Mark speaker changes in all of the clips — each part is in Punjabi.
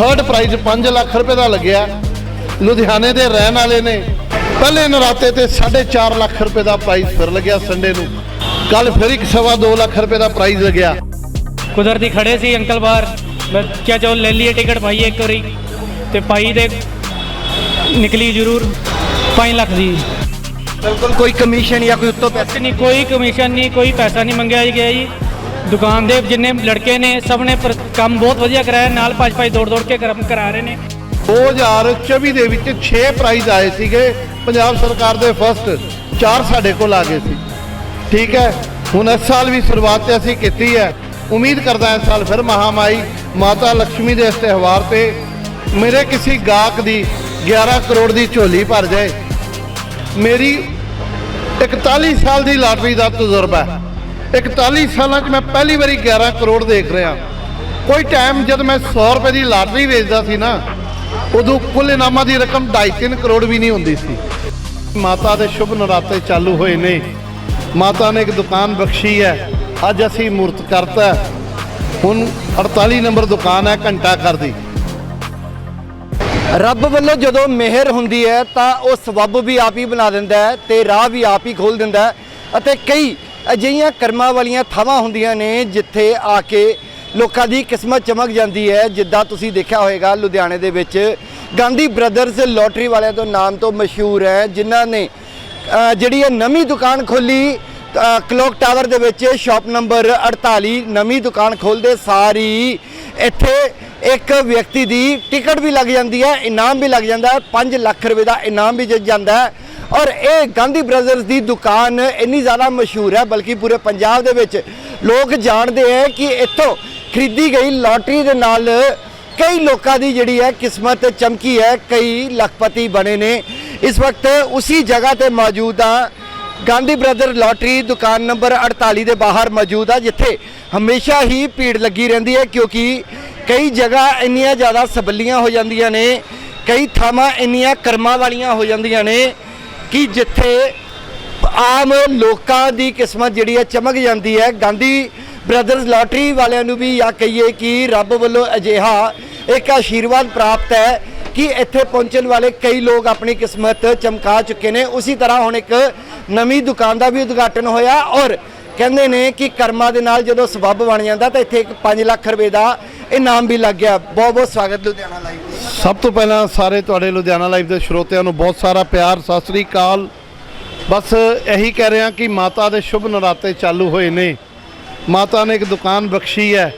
Speaker 1: ਥਰਡ ਪ੍ਰਾਈਜ਼ 5 ਲੱਖ ਰੁਪਏ ਦਾ ਲੱਗਿਆ। ਲੁਧਿਆਣੇ ਦੇ ਰਹਿਣ ਵਾਲੇ ਨੇ। ਪਹਿਲੇ ਨਰਾਤੇ ਤੇ 4.5 ਲੱਖ ਰੁਪਏ ਦਾ ਪ੍ਰਾਈਜ਼ ਫਿਰ ਲੱਗਿਆ ਸੰਡੇ ਨੂੰ। ਕੱਲ ਫਿਰ ਇੱਕ ਸਵਾ 2 ਲੱਖ ਰੁਪਏ ਦਾ ਪ੍ਰਾਈਜ਼ ਲੱਗਿਆ।
Speaker 2: ਕੁਦਰਤੀ ਖੜੇ ਸੀ ਅੰਕਲ ਬਾਹਰ। ਮੈਂ ਕਿਹਾ ਚਲੋ ਲੈ ਲਈਏ ਟਿਕਟ ਪਾਈਏ ਇੱਕ ਵਾਰੀ। ਤੇ ਪਾਈ ਦੇ ਨਿਕਲੀ ਜ਼ਰੂਰ 5 ਲੱਖ ਦੀ।
Speaker 3: ਬਿਲਕੁਲ ਕੋਈ ਕਮਿਸ਼ਨ ਜਾਂ ਕੋਈ ਉੱਤੋਂ ਪੈਸੇ?
Speaker 2: ਨਹੀਂ ਕੋਈ ਕਮਿਸ਼ਨ ਨਹੀਂ ਕੋਈ ਪੈਸਾ ਨਹੀਂ ਮੰਗਿਆ ਗਿਆ ਜੀ। ਦੁਕਾਨ ਦੇ ਜਿੰਨੇ ਲੜਕੇ ਨੇ, ਸਭ ਨੇ ਪਰ- ਕੰਮ ਬਹੁਤ ਵਧੀਆ ਕਰਾਇਆ, ਨਾਲ ਭੱਜ ਭੱਜ ਦੌੜ ਦੌੜ ਕੇ ਕਰਮ ਕਰਾ ਰਹੇ ਨੇ।
Speaker 1: 2024 ਦੇ ਵਿੱਚ 6 ਪ੍ਰਾਈਜ਼ ਆਏ ਸੀਗੇ, ਪੰਜਾਬ ਸਰਕਾਰ ਦੇ ਫਸਟ, ਚਾਰ ਸਾਡੇ ਕੋਲ ਆ ਗਏ ਸੀ। ਠੀਕ ਹੈ, ਹੁਣ ਇਸ ਸਾਲ ਵੀ ਸ਼ੁਰੂਆਤ ਤੇ ਅਸੀਂ ਕੀਤੀ ਹੈ। ਉਮੀਦ ਕਰਦਾ ਇਸ ਸਾਲ ਫਿਰ ਮਹਾਮਾਈ, ਮਾਤਾ ਲక్ష్ਮੀ ਦੇ ਇਸ ਤਿਉਹਾਰ ਤੇ ਮੇਰੇ ਕਿਸੇ ਗਾਹਕ ਦੀ 11 ਕਰੋੜ ਦੀ ਝੋਲੀ ਭਰ ਜਾਏ। ਮੇਰੀ 41 ਸਾਲ ਦੀ ਲਾਟਰੀ ਦਾ ਤਜਰਬਾ ਹੈ। 41 ਸਾਲਾਂ 'ਚ ਮੈਂ ਪਹਿਲੀ ਵਾਰੀ 11 ਕਰੋੜ ਦੇਖ ਰਿਹਾ। ਕੋਈ ਟਾਈਮ ਜਦ ਮੈਂ 100 ਰੁਪਏ ਦੀ ਲਾਟਰੀ ਵੇਚਦਾ ਸੀ ਨਾ, ਉਦੋਂ ਕੁੱਲ ਇਨਾਮਾਂ ਦੀ ਰਕਮ 2.5 ਕਰੋੜ ਵੀ ਨਹੀਂ ਹੁੰਦੀ ਸੀ। ਮਾਤਾ ਦੇ ਸ਼ੁਭ ਨਰਾਤੇ ਚਾਲੂ ਹੋਏ ਨੇ। ਮਾਤਾ ਨੇ ਇੱਕ ਦੁਕਾਨ ਬਖਸ਼ੀ ਹੈ। ਅੱਜ ਅਸੀਂ ਮੂਰਤ ਕਰਤਾ ਹੁਣ 48 ਨੰਬਰ ਦੁਕਾਨ ਹੈ ਘੰਟਾ ਘਰ ਦੀ।
Speaker 3: ਰੱਬ ਵੱਲੋਂ ਜਦੋਂ ਮਿਹਰ ਹੁੰਦੀ ਹੈ ਤਾਂ ਉਹ ਸਬੱਬ ਵੀ ਆਪ ਹੀ ਬਣਾ ਦਿੰਦਾ ਹੈ ਤੇ ਰਾਹ ਵੀ ਆਪ ਹੀ ਖੋਲ ਦਿੰਦਾ ਹੈ ਅਤੇ ਕਈ ਅਜਿਹੀਆਂ ਕਰਮਾਂ ਵਾਲੀਆਂ ਥਾਵਾਂ ਹੁੰਦੀਆਂ ਨੇ ਜਿੱਥੇ ਆ ਕੇ ਲੋਕਾਂ ਦੀ ਕਿਸਮਤ ਚਮਕ ਜਾਂਦੀ ਹੈ, ਜਿੱਦਾਂ ਤੁਸੀਂ ਦੇਖਿਆ ਹੋਵੇਗਾ ਲੁਧਿਆਣੇ ਦੇ ਵਿੱਚ ਗਾਂਧੀ ਬ੍ਰਦਰਜ਼ ਲੋਟਰੀ ਵਾਲਿਆਂ ਤੋਂ ਨਾਮ ਤੋਂ ਮਸ਼ਹੂਰ ਹੈ, ਜਿਨ੍ਹਾਂ ਨੇ ਜਿਹੜੀ ਇਹ ਨਵੀਂ ਦੁਕਾਨ ਖੋਲੀ ਕਲੋਕ ਟਾਵਰ ਦੇ ਵਿੱਚ ਸ਼ਾਪ ਨੰਬਰ 48 ਨਵੀਂ ਦੁਕਾਨ ਖੋਲਦੇ ਸਾਰੀ ਇੱਥੇ ਇੱਕ ਵਿਅਕਤੀ ਦੀ ਟਿਕਟ ਵੀ ਲੱਗ ਜਾਂਦੀ ਹੈ, ਇਨਾਮ ਵੀ ਲੱਗ ਜਾਂਦਾ ਹੈ 5 ਲੱਖ ਰੁਪਏ ਦਾ ਇਨਾਮ ਵੀ ਜਾਂਦਾ ਹੈ। ਔਰ ਇਹ ਗਾਂਧੀ ਬ੍ਰਦਰਸ ਦੀ ਦੁਕਾਨ ਇੰਨੀ ਜ਼ਿਆਦਾ ਮਸ਼ਹੂਰ ਹੈ, ਬਲਕਿ ਪੂਰੇ ਪੰਜਾਬ ਦੇ ਵਿੱਚ ਲੋਕ ਜਾਣਦੇ ਹੈ ਕਿ ਇੱਥੋਂ ਖਰੀਦੀ ਗਈ ਲਾਟਰੀ ਦੇ ਨਾਲ ਕਈ ਲੋਕਾਂ ਦੀ ਜਿਹੜੀ ਹੈ ਕਿਸਮਤ ਚਮਕੀ ਹੈ, ਕਈ ਲੱਖਪਤੀ ਬਣੇ ਨੇ। ਇਸ ਵਕਤ ਉਸੇ ਜਗ੍ਹਾ ਤੇ ਮੌਜੂਦ ਆ ਗਾਂਧੀ ਬ੍ਰਦਰ ਲਾਟਰੀ ਦੁਕਾਨ ਨੰਬਰ 48 ਦੇ ਬਾਹਰ ਮੌਜੂਦ ਆ, ਜਿੱਥੇ ਹਮੇਸ਼ਾ ਹੀ ਭੀੜ ਲੱਗੀ ਰਹਿੰਦੀ ਹੈ, ਕਿਉਂਕਿ ਕਈ ਜਗ੍ਹਾ ਇੰਨੀਆਂ ਜ਼ਿਆਦਾ ਸਬੱਲੀਆਂ ਹੋ ਜਾਂਦੀਆਂ ਨੇ, ਕਈ ਥਾਵਾਂ ਇੰਨੀਆਂ ਕਰਮਾਂ ਵਾਲੀਆਂ ਹੋ ਜਾਂਦੀਆਂ ਨੇ। ਕਿ ਜਿੱਥੇ ਆਮ ਲੋਕਾਂ ਦੀ ਕਿਸਮਤ ਜਿਹੜੀ ਹੈ ਚਮਕ ਜਾਂਦੀ ਹੈ। ਗਾਂਧੀ ਬ੍ਰਦਰਜ਼ ਲਾਟਰੀ ਵਾਲਿਆਂ ਨੂੰ ਵੀ ਜਾਂ ਕਹੀਏ ਕਿ ਰੱਬ ਵੱਲੋਂ ਅਜਿਹਾ ਇੱਕ ਆਸ਼ੀਰਵਾਦ ਪ੍ਰਾਪਤ ਹੈ ਕਿ ਇੱਥੇ ਪਹੁੰਚਣ ਵਾਲੇ ਕਈ ਲੋਕ ਆਪਣੀ ਕਿਸਮਤ ਚਮਕਾ ਚੁੱਕੇ ਨੇ। ਉਸੇ ਤਰ੍ਹਾਂ ਹੁਣ ਇੱਕ ਨਵੀਂ ਦੁਕਾਨ ਦਾ ਵੀ ਉਦਘਾਟਨ ਹੋਇਆ ਔਰ ਕਹਿੰਦੇ ਨੇ ਕਿ ਕਰਮਾਂ ਦੇ ਨਾਲ ਜਦੋਂ ਸਬੱਬ ਬਣ ਜਾਂਦਾ ਤਾਂ ਇੱਥੇ ਇੱਕ 5 ਲੱਖ ਰੁਪਏ ਦਾ ਇਨਾਮ ਵੀ ਲੱਗ ਗਿਆ। ਬਹੁਤ ਬਹੁਤ ਸਵਾਗਤ ਲੁਧਿਆਣਾ ਲਾਈਵ
Speaker 1: ਸਭ ਤੋਂ ਪਹਿਲਾਂ ਸਾਰੇ ਤੁਹਾਡੇ ਲੁਧਿਆਣਾ ਲਾਈਵ ਦੇ ਸਰੋਤਿਆਂ ਨੂੰ ਬਹੁਤ ਸਾਰਾ ਪਿਆਰ, ਸਤਿ ਸ੍ਰੀ ਅਕਾਲ। ਬਸ ਇਹੀ ਕਹਿ ਰਿਹਾ ਕਿ ਮਾਤਾ ਦੇ ਸ਼ੁਭ ਨਰਾਤੇ ਚਾਲੂ ਹੋਏ ਨੇ। ਮਾਤਾ ਨੇ ਇੱਕ ਦੁਕਾਨ ਬਖਸ਼ੀ ਹੈ।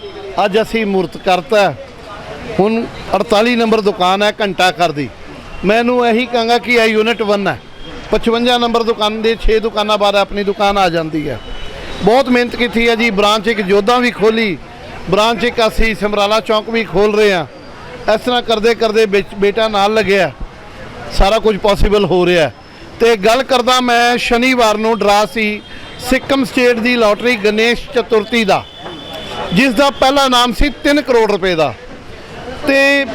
Speaker 1: ਅੱਜ ਅਸੀਂ ਮੂਰਤ ਕਰਤਾ ਹੁਣ 48 ਨੰਬਰ ਦੁਕਾਨ ਹੈ ਘੰਟਾ ਘਰ ਦੀ। ਮੈਨੂੰ ਇਹੀ ਕਹਾਂਗਾ ਕਿ ਇਹ ਯੂਨਿਟ 1 ਹੈ। 55 ਨੰਬਰ ਦੁਕਾਨ ਦੇ 6 ਦੁਕਾਨਾਂ ਬਾਅਦ ਆਪਣੀ ਦੁਕਾਨ ਆ ਜਾਂਦੀ ਹੈ। ਬਹੁਤ ਮਿਹਨਤ ਕੀਤੀ ਹੈ ਜੀ, ਬ੍ਰਾਂਚ ਇੱਕ ਜੋਧਾ ਵੀ ਖੋਲੀ, ਬ੍ਰਾਂਚ ਇੱਕ ਅਸੀਂ ਸਮਰਾਲਾ ਚੌਂਕ ਵੀ ਖੋਲ ਰਹੇ ਹਾਂ। ਇਸ ਤਰ੍ਹਾਂ ਕਰਦੇ ਕਰਦੇ ਵਿੱਚ ਬੇਟਾ ਨਾਲ ਲੱਗਿਆ। ਸਾਰਾ ਕੁਝ ਪੋਸੀਬਲ ਹੋ ਰਿਹਾ। ਹੈ। ਤੇ ਗੱਲ ਕਰਦਾ ਮੈਂ ਸ਼ਨੀਵਾਰ ਨੂੰ ਡਰਾ ਸੀ ਸਿੱਕਮ ਸਟੇਟ ਦੀ ਲਾਟਰੀ ਗਣੇਸ਼ ਚਤੁਰਥੀ ਦਾ ਜਿਸ ਦਾ ਪਹਿਲਾ ਨਾਮ ਸੀ 3 ਕਰੋੜ ਰੁਪਏ ਦਾ। ਤੇ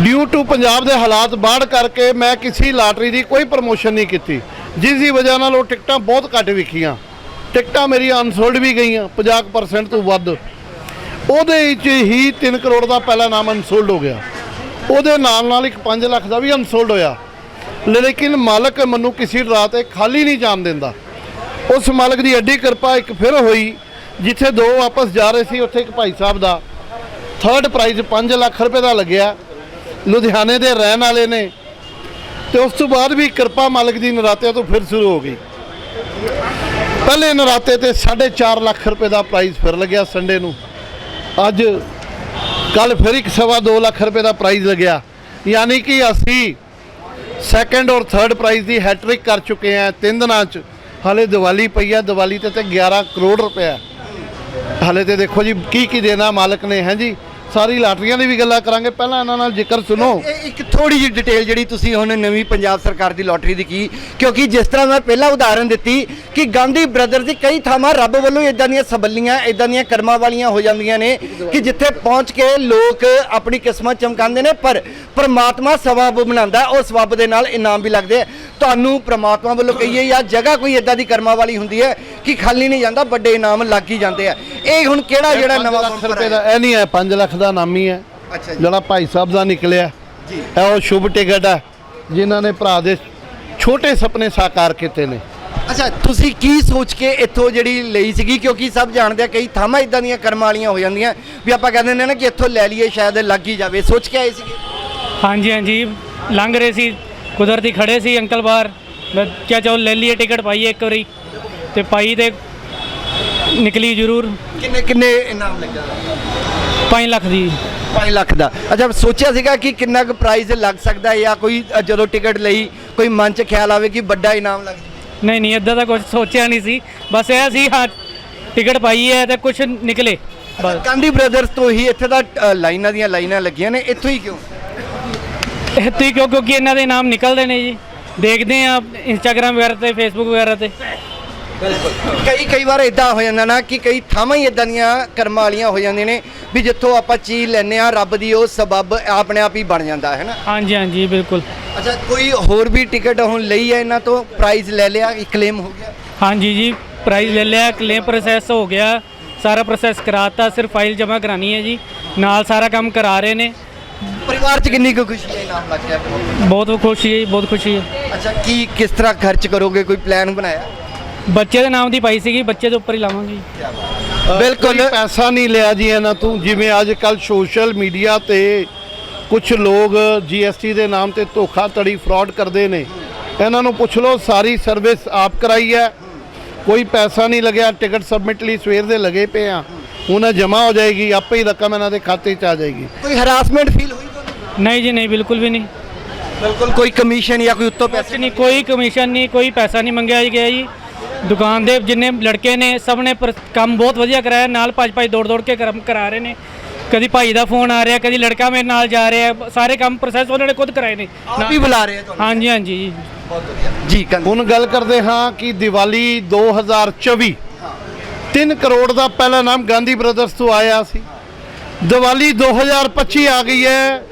Speaker 1: ਡਿਊ ਟੂ ਪੰਜਾਬ ਦੇ ਹਾਲਾਤ ਬਾੜ ਕਰਕੇ ਮੈਂ ਕਿਸੇ ਲਾਟਰੀ ਦੀ ਕੋਈ ਪ੍ਰਮੋਸ਼ਨ ਨਹੀਂ ਕੀਤੀ। ਜਿਸ ਦੀ ਵਜ੍ਹਾ ਨਾਲ ਉਹ ਟਿਕਟਾਂ ਬਹੁਤ ਘੱਟ ਵਿਕੀਆਂ। ਟਿਕਟਾਂ ਮੇਰੀਆਂ ਅਨਸੋਲਡ ਵੀ ਗਈਆਂ 50% ਤੋਂ ਵੱਧ। ਉਹਦੇ ਵਿੱਚ ਹੀ 3 ਕਰੋੜ ਦਾ ਪਹਿਲਾ ਨਾਮ ਅਨਸੋਲਡ ਹੋ ਗਿਆ। ਉਹਦੇ ਨਾਲ ਨਾਲ ਇੱਕ 5 ਲੱਖ ਦਾ ਵੀ ਅਨਸੋਲਡ ਹੋਇਆ। ਲੇਕਿਨ ਮਾਲਕ ਮੈਨੂੰ ਕਿਸੇ ਰਾਤ ਤੇ ਖਾਲੀ ਨਹੀਂ ਜਾਣ ਦਿੰਦਾ। ਉਸ ਮਾਲਕ ਦੀ ਐਡੀ ਕਿਰਪਾ ਇੱਕ ਫਿਰ ਹੋਈ, ਜਿੱਥੇ ਦੋ ਵਾਪਸ ਜਾ ਰਹੇ ਸੀ, ਉੱਥੇ ਇੱਕ ਭਾਈ ਸਾਹਿਬ ਦਾ। ਥਰਡ ਪ੍ਰਾਈਜ਼ 5 ਲੱਖ ਰੁਪਏ ਦਾ ਲੱਗਿਆ। ਲੁਧਿਆਣੇ ਦੇ ਰਹਿਣ ਵਾਲੇ ਨੇ। ਤੇ ਉਸ ਤੋਂ ਬਾਅਦ ਵੀ ਕਿਰਪਾ ਮਾਲਕ ਦੀ ਨਰਾਤਿਆਂ ਤੋਂ ਫਿਰ ਸ਼ੁਰੂ ਹੋ ਗਈ। ਪਹਿਲੇ ਨਰਾਤੇ ਤੇ 4.5 ਲੱਖ ਰੁਪਏ ਦਾ ਪ੍ਰਾਈਜ਼ ਫਿਰ ਲੱਗਿਆ ਸੰਡੇ ਨੂੰ। ਅੱਜ ਕੱਲ ਫਿਰ ਇੱਕ ਸਵਾ 2 ਲੱਖ ਰੁਪਏ ਦਾ ਪ੍ਰਾਈਜ਼ ਲੱਗਿਆ। ਯਾਨੀ ਕਿ ਅਸੀਂ ਸੈਕੰਡ ਔਰ ਥਰਡ ਪ੍ਰਾਈਜ਼ ਦੀ ਹੈਟ੍ਰਿਕ ਕਰ ਚੁੱਕੇ ਹਾਂ ਤਿੰਨ ਦਿਨਾਂ 'ਚ। ਹਾਲੇ ਦੀਵਾਲੀ ਪਈ ਆ, ਦੀਵਾਲੀ ਤੇ ਤੇ 11 ਕਰੋੜ ਰੁਪਏ ਹਾਲੇ ਤੇ ਦੇਖੋ ਜੀ ਕੀ ਕੀ ਦੇਣਾ ਮਾਲਕ ਨੇ, ਹੈ ਜੀ? ਸਾਰੀ ਲਾਟਰੀਆਂ ਦੀ ਵੀ ਗੱਲਾਂ ਕਰਾਂਗੇ। ਪਹਿਲਾਂ ਇਹਨਾਂ ਨਾਲ ਜ਼ਿਕਰ ਸੁਣੋ।
Speaker 3: ਇਹ ਇੱਕ ਥੋੜੀ ਜਿਹੀ ਡਿਟੇਲ ਜਿਹੜੀ ਤੁਸੀਂ ਹੁਣ ਨਵੀਂ ਪੰਜਾਬ ਸਰਕਾਰ ਦੀ ਲੋਟਰੀ ਦੀ ਕੀ ਕਿਉਂਕਿ ਜਿਸ ਤਰ੍ਹਾਂ ਮੈਂ ਪਹਿਲਾਂ ਉਦਾਹਰਨ ਦਿੱਤੀ ਕਿ ਗਾਂਧੀ ਬ੍ਰਦਰ ਦੀ ਕਈ ਥਾਵਾਂ ਰੱਬ ਵੱਲੋਂ ਇਦਾਂ ਦੀਆਂ ਸਬੱਲੀਆਂ ਇਦਾਂ ਦੀਆਂ ਕਰਮਾਂ ਵਾਲੀਆਂ ਹੋ ਜਾਂਦੀਆਂ ਨੇ ਕਿ ਜਿੱਥੇ ਪਹੁੰਚ ਕੇ ਲੋਕ ਆਪਣੀ ਕਿਸਮਤ ਚਮਕਾਉਂਦੇ ਨੇ, ਪਰ ਪ੍ਰਮਾਤਮਾ ਸਬਬ ਬਣਾਉਂਦਾ ਉਹ ਸਬਬ ਦੇ ਨਾਲ ਇਨਾਮ ਵੀ ਲੱਗਦੇ ਆ ਤੁਹਾਨੂੰ ਪ੍ਰਮਾਤਮਾ ਵੱਲੋਂ ਕਹੀਏ ਜਾਂ ਜਗ੍ਹਾ ਕੋਈ ਇਦਾਂ ਦੀ ਕਰਮਾਂ ਵਾਲੀ ਹੁੰਦੀ ਹੈ ਕਿ ਖਾਲੀ ਨਹੀਂ ਜਾਂਦਾ ਵੱਡੇ ਇਨਾਮ ਲੱਗ ਹੀ ਜਾਂਦੇ ਆ। ਇਹ ਹੁਣ ਕਿਹੜਾ ਜਿਹੜਾ ਨਵਾਂ ਬੰਪਰ
Speaker 1: ਰੁਪਏ ਦਾ ਇਹ ਨਹੀਂ ਹੈ 5 ਲੱਖ ਦਾ ਨਾਮੀ ਹੈ
Speaker 3: ਅੱਛਾ ਜੀ।
Speaker 1: ਜਿਹੜਾ ਭਾਈ ਸਾਹਿਬ ਦਾ ਨਿਕਲਿਆ
Speaker 3: ਜੀ।
Speaker 1: ਇਹ ਉਹ ਸ਼ੁਭ ਟਿਕਟ ਹੈ ਜਿਨ੍ਹਾਂ ਨੇ ਭਰਾ ਦੇ ਛੋਟੇ ਸੁਪਨੇ ਸਾਕਾਰ ਕੀਤੇ ਨੇ।
Speaker 3: ਅੱਛਾ ਤੁਸੀਂ ਕੀ ਸੋਚ ਕੇ ਇੱਥੋਂ ਜਿਹੜੀ ਲਈ ਸੀਗੀ? ਕਿਉਂਕਿ ਸਭ ਜਾਣਦੇ ਆ ਕਈ ਥਾਵਾਂ ਇਦਾਂ ਦੀਆਂ ਕਰਮਾਂ ਵਾਲੀਆਂ ਹੋ ਜਾਂਦੀਆਂ ਵੀ ਆਪਾਂ ਕਹਿੰਦੇ ਨੇ ਨਾ ਕਿ ਇੱਥੋਂ ਲੈ ਲਈਏ ਸ਼ਾਇਦ ਲੱਗ ਹੀ ਜਾਵੇ। ਸੋਚ ਕੇ ਆਏ ਸੀਗੇ?
Speaker 2: ਹਾਂਜੀ ਹਾਂਜੀ। ਲੰਘ ਰਹੇ ਸੀ ਕੁਦਰਤੀ ਖੜੇ ਸੀ ਅੰਕਲ ਬਾਹਰ। ਮੈਂ ਕਿਹਾ ਚਲੋ ਲੈ ਲਈਏ ਟਿਕਟ ਪਾਈਏ ਇੱਕ ਵਾਰੀ। ਤੇ ਪਾਈ ਤੇ ਨਿਕਲੀ ਜ਼ਰੂਰ।
Speaker 3: ਕਿੰਨੇ ਕਿੰਨੇ ਇਨਾਮ ਲੱਗਿਆ
Speaker 2: 5 ਲੱਖ ਦੀ।
Speaker 3: 5 ਲੱਖ ਦਾ। ਅੱਛਾ ਸੋਚਿਆ ਸੀਗਾ ਕਿ ਕਿੰਨਾ ਕੁ ਪ੍ਰਾਈਜ਼ ਲੱਗ ਸਕਦਾ ਹੈ ਜਾਂ ਕੋਈ ਜਦੋਂ ਟਿਕਟ ਲਈ ਕੋਈ ਮਨ 'ਚ ਖਿਆਲ ਆਵੇ ਕਿ ਵੱਡਾ ਇਨਾਮ ਲੱਗ ਜਾਵੇ?
Speaker 2: ਨਹੀਂ ਨਹੀਂ ਇਦਾਂ ਦਾ ਕੁਝ ਸੋਚਿਆ ਨਹੀਂ ਸੀ। ਬਸ ਇਹ ਸੀ ਹਾਂ ਟਿਕਟ ਪਾਈ ਹੈ ਤੇ ਕੁਝ ਨਿਕਲੇ।
Speaker 3: ਗਾਂਧੀ ਬ੍ਰਦਰਸ ਤੋਂ ਹੀ ਇੱਥੇ ਦਾ ਲਾਈਨਾਂ ਦੀਆਂ ਲਾਈਨਾਂ ਲੱਗੀਆਂ ਨੇ। ਇੱਥੋਂ ਹੀ ਕਿਉਂ?
Speaker 2: ਇੱਥੇ ਕਿਉਂ? ਕਿਉਂਕਿ ਇਹਨਾਂ ਦੇ ਨਾਮ ਨਿਕਲਦੇ ਨੇ ਜੀ। ਦੇਖਦੇ ਆ ਇੰਸਟਾਗ੍ਰam ਵਗੈਰਾ ਤੇ ਫੇਸਬੁੱਕ ਵਗੈਰਾ ਤੇ।
Speaker 3: ਕਈ ਕਈ ਵਾਰ ਇਦਾਂ ਹੋ ਜਾਂਦਾ ਨਾ ਕਿ ਕਈ ਥਾਵਾਂ ਹੀ ਇਦਾਂ ਦੀਆਂ ਕਰਮਾਂ ਵਾਲੀਆਂ ਹੋ ਜਾਂਦੀਆਂ ਨੇ ਵੀ ਜਿੱਥੋਂ ਆਪਾਂ ਚੀਜ਼ ਲੈਨੇ ਆ ਰੱਬ ਦੀ ਉਹ ਸਬਬ ਆਪਣੇ ਆਪ ਹੀ ਬਣ ਜਾਂਦਾ ਹੈ ਨਾ?
Speaker 2: ਹਾਂਜੀ ਹਾਂਜੀ ਬਿਲਕੁਲ।
Speaker 3: ਅੱਛਾ ਕੋਈ ਹੋਰ ਵੀ ਟਿਕਟ ਹੁਣ ਲਈ ਹੈ ਇਹਨਾਂ ਤੋਂ? ਪ੍ਰਾਈਜ਼ ਲੈ ਲਿਆ ਕਲੇਮ ਹੋ ਗਿਆ?
Speaker 2: ਹਾਂਜੀ ਜੀ ਪ੍ਰਾਈਜ਼ ਲੈ ਲਿਆ ਕਲੇਮ ਪ੍ਰੋਸੈਸ ਹੋ ਗਿਆ। ਸਾਰਾ ਪ੍ਰੋਸੈਸ ਕਰਾਤਾ ਸਿਰਫ ਫਾਈਲ ਜਮ੍ਹਾਂ ਕਰਾਣੀ ਹੈ ਜੀ। ਨਾਲ ਸਾਰਾ ਕੰਮ ਕਰਾ ਰਹੇ ਨੇ।
Speaker 3: ਪਰਿਵਾਰ 'ਚ ਕਿੰਨੀ ਕੁ ਖੁਸ਼ੀ ਹੈ ਇਨਾਮ ਲੱਗ ਗਿਆ?
Speaker 2: ਬਹੁਤ ਖੁਸ਼ੀ ਹੈ ਜੀ, ਬਹੁਤ ਖੁਸ਼ੀ ਹੈ।
Speaker 3: ਅੱਛਾ ਕੀ ਕਿਸ ਤਰ੍ਹਾਂ ਖਰਚ ਕਰੋਗੇ? ਕੋਈ ਪਲਾਨ ਬਣਾਇਆ?
Speaker 2: ਬੱਚੇ ਦੇ ਨਾਮ ਦੀ ਪਾਈ ਸੀਗੀ ਬੱਚੇ ਦੇ ਉੱਪਰ ਹੀ ਲਾਵਾਂਗੇ।
Speaker 3: ਬਿਲਕੁਲ।
Speaker 1: ਕੋਈ ਪੈਸਾ ਨਹੀਂ ਲਿਆ ਜੀ ਇਹਨਾਂ ਤੋਂ। ਜਿਵੇਂ ਅੱਜ ਕੱਲ ਸੋਸ਼ਲ ਮੀਡੀਆ ਤੇ ਕੁਝ ਲੋਕ ਜੀਐਸਟੀ ਦੇ ਨਾਮ ਤੇ ਧੋਖਾਧੜੀ ਫਰਾਡ ਕਰਦੇ ਨੇ। ਇਹਨਾਂ ਨੂੰ ਪੁੱਛ ਲਓ ਸਾਰੀ ਸਰਵਿਸ ਆਪ ਕਰਾਈ ਹੈ। ਕੋਈ ਪੈਸਾ ਨਹੀਂ ਲੱਗਿਆ ਟਿਕਟ ਸਬਮਿਟ ਲਈ ਸਵੇਰ ਦੇ ਲਗੇ ਪਏ ਆ। ਹੁਣ ਜਮਾ ਹੋ ਜਾਏਗੀ ਆਪੇ ਹੀ ਰਕਮ ਇਹਨਾਂ ਦੇ ਖਾਤੇ 'ਚ ਆ ਜਾਏਗੀ।
Speaker 3: ਕੋਈ ਹਰਾਸਮੈਂਟ ਫੀਲ ਹੋਈ?
Speaker 2: ਨਹੀਂ ਜੀ ਨਹੀਂ ਬਿਲਕੁਲ ਵੀ ਨਹੀਂ।
Speaker 3: ਬਿਲਕੁਲ ਕੋਈ ਕਮਿਸ਼ਨ ਜਾਂ ਕੋਈ ਉੱਤੋਂ
Speaker 2: ਪੈਸੇ
Speaker 3: ਪੈਸੇ?
Speaker 2: ਨਹੀਂ ਕੋਈ ਕਮਿਸ਼ਨ ਨਹੀਂ ਕੋਈ ਪੈਸਾ ਨਹੀਂ ਮੰਗਿਆ ਜੀ ਗਿਆ ਜੀ। ਦੁਕਾਨ ਦੇ ਜਿੰਨੇ ਲੜਕੇ ਨੇ ਸਭ ਨੇ ਪਰ- ਕੰਮ ਬਹੁਤ ਵਧੀਆ ਕਰਾਇਆ ਨਾਲ ਭੱਜ ਭੱਜ ਦੌੜ ਦੌੜ ਕੇ ਕਰਮ ਕਰਾ ਰਹੇ ਨੇ। ਕਦੀ ਭਾਈ ਦਾ ਫੋਨ ਆ ਰਿਹਾ ਕਦੀ ਲੜਕਾ ਮੇਰੇ ਨਾਲ ਜਾ ਰਿਹਾ ਸਾਰੇ ਕੰਮ ਪ੍ਰੋਸੈਸ ਉਹਨਾਂ ਨੇ ਖੁਦ ਕਰਾਏ ਨੇ।
Speaker 3: ਆਪ ਹੀ ਬੁਲਾ ਰਹੇ ਆ ਤੁਹਾਨੂੰ?
Speaker 2: ਹਾਂਜੀ ਹਾਂਜੀ ਜੀ।
Speaker 3: ਬਹੁਤ ਵਧੀਆ। ਜੀ
Speaker 1: ਹੁਣ ਗੱਲ ਕਰਦੇ ਹਾਂ ਕਿ ਦੀਵਾਲੀ 2024 3 ਕਰੋੜ ਦਾ ਪਹਿਲਾ ਨਾਮ ਗਾਂਧੀ ਬ੍ਰਦਰਸ ਤੋਂ ਆਇਆ ਸੀ। ਦੀਵਾਲੀ 2025 ਆ ਗਈ ਹੈ।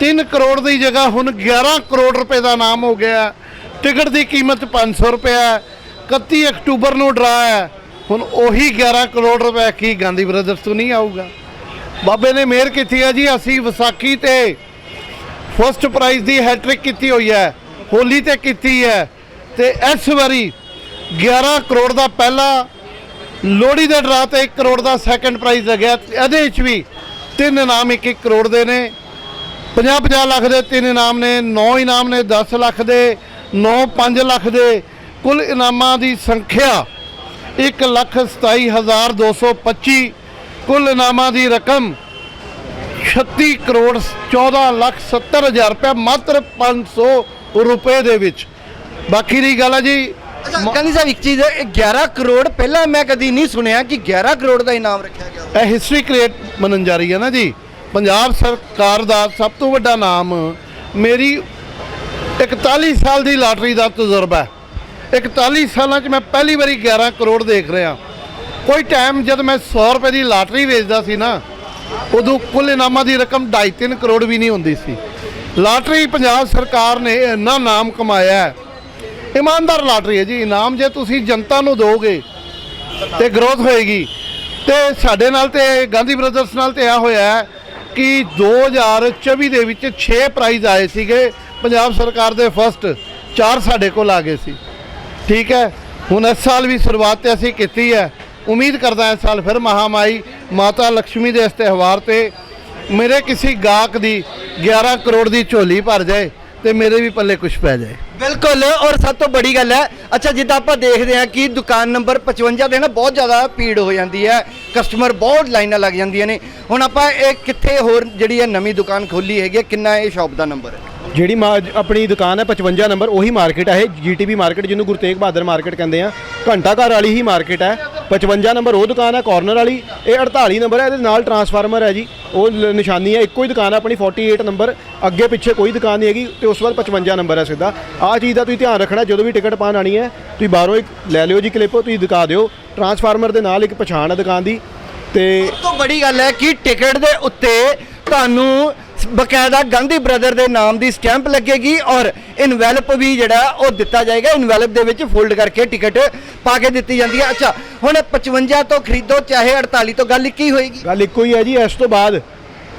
Speaker 1: 3 ਕਰੋੜ ਦੀ ਜਗ੍ਹਾ ਹੁਣ 11 ਕਰੋੜ ਰੁਪਏ ਦਾ ਨਾਮ ਹੋ ਗਿਆ ਟਿਕਟ ਦੀ ਕੀਮਤ 500 ਰੁਪਏ ਹੈ। 31 ਅਕਤੂਬਰ ਨੂੰ ਡਰਾ ਹੈ। ਹੁਣ ਉਹੀ 11 ਕਰੋੜ ਰੁਪਏ ਕੀ ਗਾਂਧੀ ਬ੍ਰਦਰਸ ਤੋਂ ਨਹੀਂ ਆਊਗਾ। ਬਾਬੇ ਨੇ ਮਿਹਰ ਕੀਤੀ ਹੈ ਜੀ, ਅਸੀਂ ਵਿਸਾਖੀ ਤੇ ਫਸਟ ਪ੍ਰਾਈਜ਼ ਦੀ ਹੈਟ੍ਰਿਕ ਕੀਤੀ ਹੋਈ ਹੈ, ਹੋਲੀ ਤੇ ਕੀਤੀ ਹੈ ਤੇ ਇਸ ਵਾਰੀ 11 ਕਰੋੜ ਦਾ ਪਹਿਲਾ ਲੋਹੜੀ ਦੇ ਡਰਾ ਤੇ 1 ਕਰੋੜ ਦਾ ਸੈਕੰਡ ਪ੍ਰਾਈਜ਼ ਲੱਗਿਆ। ਇਹਦੇ ਵਿੱਚ ਵੀ ਤਿੰਨ ਇਨਾਮ 1 1 ਕਰੋੜ ਦੇ ਨੇ। 50 50 ਲੱਖ ਦੇ ਤਿੰਨ ਇਨਾਮ ਨੇ 9 ਇਨਾਮ ਨੇ 10 ਲੱਖ ਦੇ 9 5 ਲੱਖ ਦੇ। ਕੁੱਲ ਇਨਾਮਾਂ ਦੀ ਸੰਖਿਆ 127225 ਕੁੱਲ ਇਨਾਮਾਂ ਦੀ ਰਕਮ 36 ਕਰੋੜ 14 ਲੱਖ 70 ਹਜ਼ਾਰ ਰੁਪਏ ਮਾਤਰ 500 ਰੁਪਏ ਦੇ ਵਿੱਚ। ਬਾਕੀ ਦੀ ਗੱਲ ਹੈ ਜੀ
Speaker 3: ਕੰਨੀ ਸਾਹਿਬ ਇੱਕ ਚੀਜ਼ ਹੈ, ਇਹ 11 ਕਰੋੜ ਪਹਿਲਾਂ ਮੈਂ ਕਦੀ ਨਹੀਂ ਸੁਣਿਆ ਕਿ 11 ਕਰੋੜ ਦਾ ਇਨਾਮ ਰੱਖਿਆ ਗਿਆ।
Speaker 1: ਇਹ ਹਿਸਟਰੀ ਕ੍ਰੀਏਟ ਬਣਨ ਜਾ ਰਹੀ ਹੈ ਨਾ ਜੀ। ਪੰਜਾਬ ਸਰਕਾਰ ਦਾ ਸਭ ਤੋਂ ਵੱਡਾ ਨਾਮ ਮੇਰੀ 41 ਸਾਲ ਦੀ ਲਾਟਰੀ ਦਾ ਤਜਰਬਾ ਹੈ। 41 ਸਾਲਾਂ 'ਚ ਮੈਂ ਪਹਿਲੀ ਵਾਰੀ 11 ਕਰੋੜ ਦੇਖ ਰਿਹਾ। ਕੋਈ ਟਾਈਮ ਜਦ ਮੈਂ 100 ਰੁਪਏ ਦੀ ਲਾਟਰੀ ਵੇਚਦਾ ਸੀ ਨਾ, ਉਦੋਂ ਕੁੱਲ ਇਨਾਮਾਂ ਦੀ ਰਕਮ 2.5 ਕਰੋੜ ਵੀ ਨਹੀਂ ਹੁੰਦੀ ਸੀ। ਲਾਟਰੀ ਪੰਜਾਬ ਸਰਕਾਰ ਨੇ ਇੰਨਾ ਨਾਮ ਕਮਾਇਆ ਹੈ। ਇਮਾਨਦਾਰ ਲਾਟਰੀ ਹੈ ਜੀ, ਇਨਾਮ ਜੇ ਤੁਸੀਂ ਜਨਤਾ ਨੂੰ ਦਿਓਗੇ ਤੇ ਗਰੋਥ ਹੋਏਗੀ। ਤੇ ਸਾਡੇ ਨਾਲ ਤੇ ਗਾਂਧੀ ਬ੍ਰਦਰਸ ਨਾਲ ਤੇ ਆ ਹੋਇਆ ਕਿ 2024 ਦੇ ਵਿੱਚ 6 ਪ੍ਰਾਈਜ਼ ਆਏ ਸੀਗੇ। ਪੰਜਾਬ ਸਰਕਾਰ ਦੇ ਫਸਟ ਚਾਰ ਸਾਡੇ ਕੋਲ ਆ ਗਏ ਸੀ। ਠੀਕ ਹੈ? ਹੁਣ ਇਸ ਸਾਲ ਵੀ ਸ਼ੁਰੂਆਤ ਤੇ ਅਸੀਂ ਕੀਤੀ ਹੈ। ਉਮੀਦ ਕਰਦਾ ਇਸ ਸਾਲ ਫਿਰ ਮਹਾਮਾਈ ਮਾਤਾ ਲక్ష్ਮੀ ਦੇ ਇਸ ਤਿਉਹਾਰ ਤੇ ਮੇਰੇ ਕਿਸੇ ਗਾਹਕ ਦੀ 11 ਕਰੋੜ ਦੀ ਝੋਲੀ ਭਰ ਜਾਏ। ਤੇ ਮੇਰੇ ਵੀ ਪੱਲੇ ਕੁਝ ਪੈ ਜਾਏ।
Speaker 3: ਬਿਲਕੁਲ ਔਰ ਸਭ ਤੋਂ ਬੜੀ ਗੱਲ ਹੈ ਅੱਛਾ ਜਿੱਦਾਂ ਆਪਾਂ ਦੇਖਦੇ ਹਾਂ ਕਿ ਦੁਕਾਨ ਨੰਬਰ 55 ਦੇ ਨਾ ਬਹੁਤ ਜ਼ਿਆਦਾ ਭੀੜ ਹੋ ਜਾਂਦੀ ਹੈ ਕਸਟਮਰ ਬਹੁਤ ਲਾਈਨਾਂ ਲੱਗ ਜਾਂਦੀਆਂ ਨੇ। ਹੁਣ ਆਪਾਂ ਇਹ ਕਿੱਥੇ ਹੋਰ ਜਿਹੜੀ ਹੈ ਨਵੀਂ ਦੁਕਾਨ ਖੋਲੀ ਹੈਗੀ ਹੈ, ਕਿੰਨਾ ਇਹ ਸ਼ਾਪ ਦਾ ਨੰਬਰ ਹੈ?
Speaker 4: ਜਿਹੜੀ ਮਾ- ਆਪਣੀ ਦੁਕਾਨ ਹੈ 55 ਨੰਬਰ ਉਹੀ ਮਾਰਕੀਟ ਹੈ ਇਹ ਜੀਟੀਬੀ ਮਾਰਕੀਟ ਜਿਹਨੂੰ ਗੁਰੂ ਤੇਗ ਬਹਾਦਰ ਮਾਰਕੀਟ ਕਹਿੰਦੇ ਆ। ਘੰਟਾ ਘਰ ਵਾਲੀ ਹੀ ਮਾਰਕੀਟ ਹੈ। 55 ਨੰਬਰ, ਉਹ ਦੁਕਾਨ ਹੈ ਕਾਰਨਰ ਵਾਲੀ, ਇਹ 48 ਨੰਬਰ ਹੈ ਇਹਦੇ ਨਾਲ ਟਰਾਂਸਫਾਰਮਰ ਹੈ ਜੀ। ਉਹ ਨਿਸ਼ਾਨੀ ਹੈ, ਇੱਕੋ ਹੀ ਦੁਕਾਨ ਹੈ ਆਪਣੀ 48 ਨੰਬਰ, ਅੱਗੇ ਪਿੱਛੇ ਕੋਈ ਦੁਕਾਨ ਨਹੀਂ ਹੈਗੀ, ਤੇ ਉਸ ਤੋਂ ਬਾਅਦ 55 ਨੰਬਰ ਹੈ ਸਿੱਧਾ। ਆਹ ਚੀਜ਼ ਦਾ ਤੁਸੀਂ ਧਿਆਨ ਰੱਖਣਾ, ਜਦੋਂ ਵੀ ਟਿਕਟ ਪਾਣ ਆਣੀ ਹੈ, ਤੁਸੀਂ ਬਾਹਰੋਂ ਇੱਕ ਲੈ ਲਿਓ ਜੀ ਕਲਿੱਪ ਤੁਸੀਂ ਦਿਖਾ ਦਿਓ। ਟਰਾਂਸਫਾਰਮਰ ਦੇ ਨਾਲ ਇੱਕ ਪਛਾਣ ਹੈ ਦੁਕਾਨ ਦੀ, ਤੇ
Speaker 3: ਸਭ ਤੋਂ ਬੜੀ ਗੱਲ ਹੈ ਕਿ ਟਿਕਟ ਦੇ ਉੱਤੇ ਤੁਹਾਨੂੰ ਬਕਾਇਦਾ ਗਾਂਧੀ ਬ੍ਰਦਰ ਦੇ ਨਾਮ ਦੀ ਸਟੈਂਪ ਲੱਗੇਗੀ ਔਰ ਇਨਵੈਲਪ ਵੀ ਜਿਹੜਾ ਉਹ ਦਿੱਤਾ ਜਾਏਗਾ। ਇਨਵੈਲਪ ਦੇ ਵਿੱਚ ਫੋਲਡ ਕਰਕੇ ਟਿਕਟ ਪਾ ਕੇ ਦਿੱਤੀ ਜਾਂਦੀ ਹੈ। ਅੱਛਾ, ਹੁਣ 55 ਤੋਂ ਖਰੀਦੋ, ਚਾਹੇ 48 ਤੋਂ, ਗੱਲ ਕੀ ਹੋਏਗੀ।
Speaker 4: ਗੱਲ ਇੱਕੋ ਹੀ ਹੈ ਜੀ, ਇਸ ਤੋਂ ਬਾਅਦ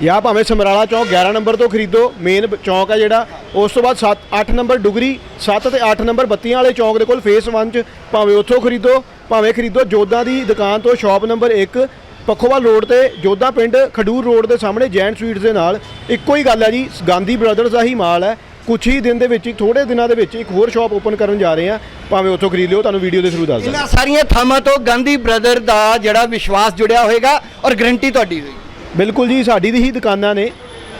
Speaker 4: ਜਾਂ ਭਾਵੇਂ ਸਮਰਾਲਾ ਚੌਕ 11 ਨੰਬਰ ਤੋਂ ਖਰੀਦੋ ਮੇਨ ਚੌਕ ਹੈ ਜਿਹੜਾ, ਉਸ ਤੋਂ ਬਾਅਦ 7 8 ਨੰਬਰ ਡੁਗਰੀ 7 ਤੇ 8 ਨੰਬਰ ਬੱਤੀਆਂ ਵਾਲੇ ਚੌਕ ਦੇ ਕੋਲ ਫੇਸ 1 ਚ ਭਾਵੇਂ ਉੱਥੋਂ ਖਰੀਦੋ, ਭਾਵੇਂ ਖਰੀਦੋ ਜੋਧਾ ਦੀ ਦੁਕਾਨ ਤੋਂ ਸ਼ਾਪ ਨੰਬਰ 1 ਪੱਖੋਵਾਲ ਰੋਡ ਤੇ ਜੋਧਾ ਪਿੰਡ ਖਡੂਰ ਰੋਡ ਦੇ ਸਾਹਮਣੇ ਜੈਨ ਸਵੀਟਸ ਦੇ ਨਾਲ ਇੱਕੋ ਹੀ ਗੱਲ ਹੈ ਜੀ ਗਾਂਧੀ ਬ੍ਰਦਰਜ਼ ਦਾ ਹੀ ਮਾਲ ਹੈ। ਕੁਛ ਹੀ ਦਿਨ ਦੇ ਵਿੱਚ ਥੋੜੇ ਦਿਨਾਂ ਦੇ ਵਿੱਚ ਇੱਕ ਹੋਰ ਸ਼ਾਪ ਓਪਨ ਕਰਨ ਜਾ ਰਹੇ ਆ ਭਾਵੇਂ ਉੱਥੋਂ ਖਰੀਦ ਲਿਓ ਤੁਹਾਨੂੰ ਵੀਡੀਓ ਦੇ ਥਰੂ ਦੱਸ ਦਾਂ
Speaker 3: ਇਹਨਾਂ ਸਾਰੀਆਂ ਥਾਵਾਂ ਤੋਂ ਗਾਂਧੀ ਬ੍ਰਦਰ ਦਾ ਜਿਹੜਾ ਵਿਸ਼ਵਾਸ ਜੁੜਿਆ ਹੋਏਗਾ ਔਰ ਗਰੰਟੀ ਤੁਹਾਡੀ ਹੋਏਗੀ।
Speaker 4: ਬਿਲਕੁਲ ਜੀ ਸਾਡੀ ਦੀ ਹੀ ਦੁਕਾਨਾਂ ਨੇ।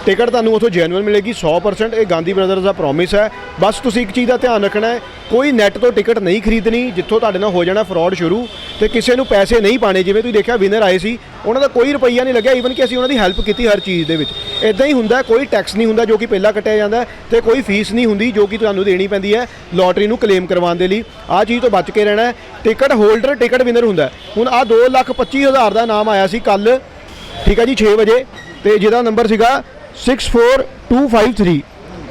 Speaker 4: ਟਿਕਟ ਤੁਹਾਨੂੰ ਉੱਥੋਂ ਜੈਨੂਅਲ ਮਿਲੇਗੀ 100% ਇਹ ਗਾਂਧੀ ਬ੍ਰਦਰਜ਼ ਦਾ ਪ੍ਰੋਮਿਸ ਹੈ। ਬਸ ਤੁਸੀਂ ਇੱਕ ਚੀਜ਼ ਦਾ ਧਿਆਨ ਰੱਖਣਾ ਹੈ, ਕੋਈ ਨੈਟ ਤੋਂ ਟਿਕਟ ਨਹੀਂ ਖਰੀਦਣੀ, ਜਿੱਥੋਂ ਤੁਹਾਡੇ ਨਾਲ ਹੋ ਜਾਣਾ ਫਰਾਡ ਸ਼ੁਰੂ ਤੇ ਕਿਸੇ ਨੂੰ ਪੈਸੇ ਨਹੀਂ ਪਾਣੇ ਜਿਵੇਂ ਤੁਸੀਂ ਦੇਖਿਆ ਵਿਨਰ ਆਏ ਸੀ, ਉਹਨਾਂ ਦਾ ਕੋਈ ਰੁਪਈਆ ਨਹੀਂ ਲੱਗਿਆ ਈਵਨ ਕਿ ਅਸੀਂ ਉਹਨਾਂ ਦੀ ਹੈਲਪ ਕੀਤੀ ਹਰ ਚੀਜ਼ ਦੇ ਵਿੱਚ। ਇਦਾਂ ਹੀ ਹੁੰਦਾ, ਕੋਈ ਟੈਕਸ ਨਹੀਂ ਹੁੰਦਾ ਜੋ ਕਿ ਪਹਿਲਾਂ ਕੱਟਿਆ ਜਾਂਦਾ ਹੈ ਤੇ ਕੋਈ ਫੀਸ ਨਹੀਂ ਹੁੰਦੀ ਜੋ ਕਿ ਤੁਹਾਨੂੰ ਦੇਣੀ ਪੈਂਦੀ ਹੈ ਲੋਟਰੀ ਨੂੰ ਕਲੇਮ ਕਰਵਾਉਣ ਦੇ ਲਈ। ਆਹ ਚੀਜ਼ ਤੋਂ ਬਚ ਕੇ ਰਹਿਣਾ ਟਿਕਟ ਹੋਲਡਰ ਟਿਕਟ ਵਿਨਰ ਹੁੰਦਾ ਹੈ। ਹੁਣ ਆਹ 225000 ਦਾ ਨਾਮ ਆਇਆ ਸੀ ਕੱਲ ਠੀਕ ਹੈ ਜੀ 6 ਵਜੇ ਤੇ ਜਿਹਦਾ ਨੰਬਰ ਸੀਗਾ 64253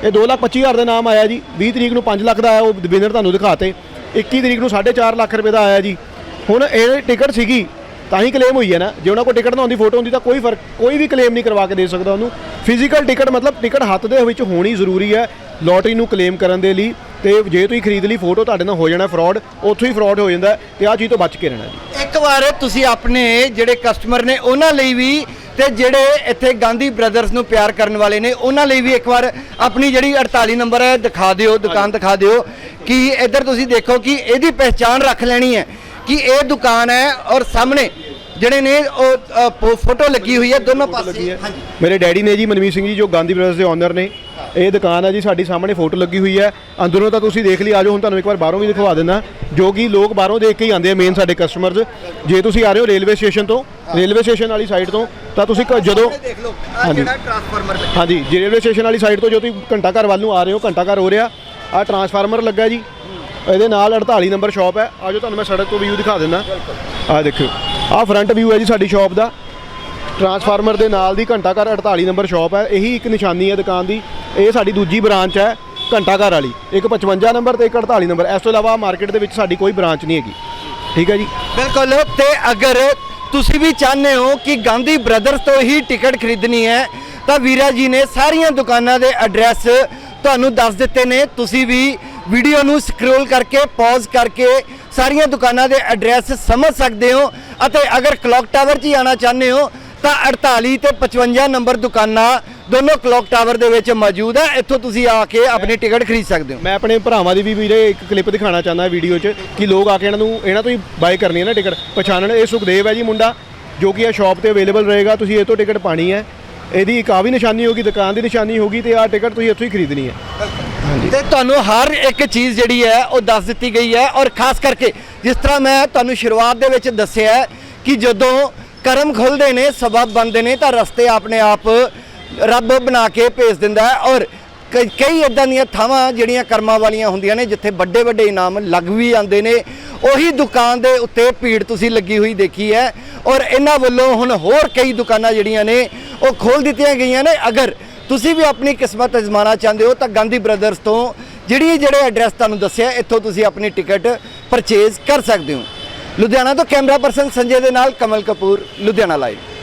Speaker 4: ਇਹ 225000 ਦਾ ਨਾਮ ਆਇਆ ਜੀ। 20 ਤਰੀਕ ਨੂੰ 5 ਲੱਖ ਦਾ ਆਇਆ ਉਹ ਵਿਨਰ ਤੁਹਾਨੂੰ ਦਿਖਾਤੇ। 21 ਤਰੀਕ ਨੂੰ 4.5 ਲੱਖ ਰੁਪਏ ਦਾ ਆਇਆ ਜੀ। ਹੁਣ ਇਹ ਟਿਕਟ ਸੀਗੀ ਤਾਂ ਹੀ ਕਲੇਮ ਹੋਈ ਹੈ ਨਾ। ਜੇ ਉਹਨਾਂ ਕੋਲ ਟਿਕਟ ਨਾ ਹੁੰਦੀ ਫੋਟੋ ਹੁੰਦੀ ਤਾਂ ਕੋਈ ਫ਼ਰਕ ਕੋਈ ਵੀ ਕਲੇਮ ਨਹੀਂ ਕਰਵਾ ਕੇ ਦੇ ਸਕਦਾ ਉਹਨੂੰ। ਫਿਜ਼ੀਕਲ ਟਿਕਟ ਮਤਲਬ ਟਿਕਟ ਹੱਥ ਦੇ ਵਿੱਚ ਹੋਣੀ ਜ਼ਰੂਰੀ ਹੈ ਲੋਟਰੀ ਨੂੰ ਕਲੇਮ ਕਰਨ ਦੇ ਲਈ। ਤੇ ਜੇ ਤੁਸੀਂ ਖਰੀਦ ਲਈ ਫੋਟੋ ਤੁਹਾਡੇ ਨਾਲ ਹੋ ਜਾਣਾ ਫਰਾਡ ਉੱਥੋਂ ਹੀ ਫਰਾਡ ਹੋ ਜਾਂਦਾ ਹੈ ਤੇ ਆਹ ਚੀਜ਼ ਤੋਂ ਬਚ ਕੇ ਰਹਿਣਾ ਜੀ।
Speaker 3: ਇੱਕ ਵਾਰ ਤੁਸੀਂ ਆਪਣੇ ਜਿਹੜੇ ਕਸਟਮਰ ਨੇ ਉਹਨਾਂ ਲਈ ਵੀ ਤੇ ਜਿਹੜੇ ਇੱਥੇ ਗਾਂਧੀ ਬ੍ਰਦਰਸ ਨੂੰ ਪਿਆਰ ਕਰਨ ਵਾਲੇ ਨੇ, ਉਹਨਾਂ ਲਈ ਵੀ ਇੱਕ ਵਾਰ ਆਪਣੀ ਜਿਹੜੀ 48 ਨੰਬਰ ਹੈ, ਦਿਖਾ ਦਿਓ, ਦੁਕਾਨ ਦਿਖਾ ਦਿਓ, ਕਿ ਇੱਧਰ ਤੁਸੀਂ ਦੇਖੋ ਕਿ ਇਹਦੀ ਪਹਿਚਾਣ ਰੱਖ ਲੈਣੀ ਹੈ ਕਿ ਇਹ ਦੁਕਾਨ ਹੈ ਔਰ ਸਾਹਮਣੇ ਜਿਹੜੇ ਨੇ ਉਹ ਫੋਟੋ ਲੱਗੀ ਹੋਈ ਹੈ ਦੋਨੋਂ ਪਾਸੇ। ਹਾਂਜੀ।
Speaker 4: ਮੇਰੇ ਡੈਡੀ ਨੇ ਜੀ ਮਨਮੀਤ ਸਿੰਘ ਜੀ ਜੋ ਗਾਂਧੀ ਬ੍ਰਦਰਜ਼ ਦੇ ਓਨਰ ਨੇ ਇਹ ਦੁਕਾਨ ਹੈ ਜੀ ਸਾਡੀ ਸਾਹਮਣੇ ਫੋਟੋ ਲੱਗੀ ਹੋਈ ਹੈ। ਅੰਦਰੋਂ ਤਾਂ ਤੁਸੀਂ ਦੇਖ ਲਈ ਆਜੋ ਹੁਣ ਤੁਹਾਨੂੰ ਇੱਕ ਵਾਰ ਬਾਹਰੋਂ ਵੀ ਦਿਖਵਾ ਦਿੰਦਾ। ਜੋ ਕਿ ਲੋਕ ਬਾਹਰੋਂ ਦੇਖ ਕੇ ਹੀ ਆਉਂਦੇ ਆ ਮੇਨ ਸਾਡੇ ਕਸਟਮਰਸ ਜੇ ਤੁਸੀਂ ਆ ਰਹੇ ਹੋ ਰੇਲਵੇ ਸਟੇਸ਼ਨ ਤੋਂ ਰੇਲਵੇ ਸਟੇਸ਼ਨ ਵਾਲੀ ਸਾਈਡ ਤੋਂ ਤਾਂ ਤੁਸੀਂ ਜਦੋਂ
Speaker 3: ਦੇਖ ਲਓ। ਜਿਹੜਾ ਟਰਾਂਸਫਾਰਮਰ
Speaker 4: ਹਾਂਜੀ ਜੇ ਰੇਲਵੇ ਸਟੇਸ਼ਨ ਵਾਲੀ ਸਾਈਡ ਤੋਂ ਜੋ ਤੁਸੀਂ ਘੰਟਾ ਘਰ ਵੱਲ ਨੂੰ ਆ ਰਹੇ ਹੋ ਘੰਟਾ ਘਰ ਹੋ ਰਿਹਾ ਆ ਟਰਾਂਸਫਾਰਮਰ ਲੱਗਾ ਜੀ। ਇਹਦੇ ਨਾਲ 48 ਨੰਬਰ ਸ਼ਾਪ ਹੈ। ਆਜੋ ਤੁਹਾਨੂੰ ਮੈਂ ਸੜਕ ਤੋਂ ਵਿਊ ਦਿਖਾ ਦਿੰਦਾ। ਆ ਦੇਖਿਓ। ਆ ਫਰੰਟ ਵਿਊ ਹੈ ਜੀ ਸਾਡੀ ਸ਼ਾਪ ਦਾ। ਟਰਾਂਸਫਾਰਮਰ ਦੇ ਨਾਲ ਦੀ ਘੰਟਾ ਘਰ 48 ਨੰਬਰ ਸ਼ਾਪ ਹੈ। ਇਹੀ ਇੱਕ ਨਿਸ਼ਾਨੀ ਹੈ ਦੁਕਾਨ ਦੀ। ਇਹ ਸਾਡੀ ਦੂਜੀ ਬ੍ਰਾਂਚ ਹੈ ਘੰਟਾ ਘਰ ਵਾਲੀ। ਇੱਕ 55 ਨੰਬਰ ਤੇ ਇੱਕ 48 ਨੰਬਰ ਇਸ ਤੋਂ ਇਲਾਵਾ ਮਾਰਕੀਟ ਦੇ ਵਿੱਚ ਸਾਡੀ ਕੋਈ ਬ੍ਰਾਂਚ ਨਹੀਂ ਹੈਗੀ। ਠੀਕ ਹੈ ਜੀ?
Speaker 3: ਬਿਲਕੁਲ। ਤੇ ਅਗਰ ਤੁਸੀਂ ਵੀ ਚਾਹੁੰਦੇ ਹੋ ਕਿ ਗਾਂਧੀ ਬ੍ਰਦਰਸ ਤੋਂ ਹੀ ਟਿਕਟ ਖਰੀਦਣੀ ਹੈ, ਤਾਂ ਵੀਰਾ ਜੀ ਨੇ ਸਾਰੀਆਂ ਦੁਕਾਨਾਂ ਦੇ ਐਡਰੈਸ ਤੁਹਾਨੂੰ ਦੱਸ ਦਿੱਤੇ ਨੇ। ਤੁਸੀਂ ਵੀ ਵੀਡੀਓ ਨੂੰ ਸਕਰੋਲ ਕਰਕੇ ਪੌਜ਼ ਕਰਕੇ ਸਾਰੀਆਂ ਦੁਕਾਨਾਂ ਦੇ ਐਡਰੈਸ ਸਮਝ ਸਕਦੇ ਹੋ ਅਤੇ ਅਗਰ ਕਲੌਕ ਟਾਵਰ 'ਚ ਹੀ ਆਣਾ ਚਾਹੁੰਦੇ ਹੋ ਤਾਂ 48 ਤੇ 55 ਨੰਬਰ ਦੁਕਾਨਾਂ ਦੋਨੋਂ ਕਲੌਕ ਟਾਵਰ ਦੇ ਵਿੱਚ ਮੌਜੂਦ ਹੈ। ਇੱਥੋਂ ਤੁਸੀਂ ਆ ਕੇ ਆਪਣੀ ਟਿਕਟ ਖਰੀਦ ਸਕਦੇ ਹੋ।
Speaker 4: ਮੈਂ ਆਪਣੇ ਭਰਾਵਾਂ ਦੀ ਵੀ ਵੀਰੇ ਇੱਕ ਕਲਿੱਪ ਦਿਖਾਣਾ ਚਾਹੁੰਦਾ ਵੀਡੀਓ 'ਚ ਕਿ ਲੋਕ ਆ ਕੇ ਇਹਨਾਂ ਨੂੰ ਇਹਨਾਂ ਤੋਂ ਹੀ ਬਾਈ ਕਰਨੀ ਹੈ ਨਾ ਟਿਕਟ। ਪਛਾਣਨ। ਇਹ ਸੁਖਦੇਵ ਹੈ ਜੀ ਮੁੰਡਾ ਜੋ ਕਿ ਇਹ ਸ਼ਾਪ ਤੇ ਅਵੇਲੇਬਲ ਰਹੇਗਾ। ਤੁਸੀਂ ਇਹ ਤੋਂ ਟਿਕਟ ਪਾਣੀ ਹੈ। ਇਹਦੀ ਇੱਕ ਆ ਵੀ ਨਿਸ਼ਾਨੀ ਹੋਗੀ ਦੁਕਾਨ ਦੀ ਨਿਸ਼ਾਨੀ ਹੋਗੀ ਤੇ ਆਹ ਟਿਕਟ ਤੁਸੀਂ ਇੱਥੋਂ ਹੀ ਖਰੀਦਣੀ ਹੈ।
Speaker 3: ਤੇ ਤੁਹਾਨੂੰ ਹਰ ਇੱਕ ਚੀਜ਼ ਜਿਹੜੀ ਹੈ ਉਹ ਦੱਸ ਦਿੱਤੀ ਗਈ ਹੈ ਔਰ ਖਾਸ ਕਰਕੇ ਜਿਸ ਤਰ੍ਹਾਂ ਮੈਂ ਤੁਹਾਨੂੰ ਸ਼ੁਰੂਆਤ ਦੇ ਵਿੱਚ ਦੱਸਿਆ ਕਿ ਜਦੋਂ ਕਰਮ ਖੁੱਲਦੇ ਨੇ ਸਬਬ ਬਣਦੇ ਨੇ, ਤਾਂ ਰਸਤੇ ਆਪਣੇ ਆਪ ਰੱਬ ਬਣਾ ਕੇ ਭੇਜ ਦਿੰਦਾ ਹੈ ਔਰ ਕਈ ਕਈ ਇਦਾਂ ਦੀਆਂ ਥਾਵਾਂ ਜਿਹੜੀਆਂ ਕਰਮਾਂ ਵਾਲੀਆਂ ਹੁੰਦੀਆਂ ਨੇ, ਜਿੱਥੇ ਵੱਡੇ ਵੱਡੇ ਇਨਾਮ ਲੱਗ ਵੀ ਜਾਂਦੇ ਨੇ, ਉਹੀ ਦੁਕਾਨ ਦੇ ਉੱਤੇ ਭੀੜ ਤੁਸੀਂ ਲੱਗੀ ਹੋਈ ਦੇਖੀ ਹੈ ਔਰ ਇਹਨਾਂ ਵੱਲੋਂ ਹੁਣ ਹੋਰ ਕਈ ਦੁਕਾਨਾਂ ਜਿਹੜੀਆਂ ਨੇ, ਉਹ ਖੋਲ ਦਿੱਤੀਆਂ ਗਈਆਂ ਨੇ। ਅਗਰ ਤੁਸੀਂ ਵੀ ਆਪਣੀ ਕਿਸਮਤ ਅਜ਼ਮਾਨਾ ਚਾਹੁੰਦੇ ਹੋ ਤਾਂ ਗਾਂਧੀ ਬ੍ਰਦਰਸ ਤੋਂ ਜਿਹੜੀ ਜਿਹੜੇ ਐਡਰੈਸ ਤੁਹਾਨੂੰ ਦੱਸਿਆ, ਇੱਥੋਂ ਤੁਸੀਂ ਆਪਣੀ ਟਿਕਟ ਪਰਚੇਜ਼ ਕਰ ਸਕਦੇ ਹੋ। ਲੁਧਿਆਣਾ ਤੋਂ ਕੈਮਰਾ ਪਰਸਨ ਸੰਜੇ ਦੇ ਨਾਲ ਕਮਲ ਕਪੂਰ, ਲੁਧਿਆਣਾ ਲਾਈਵ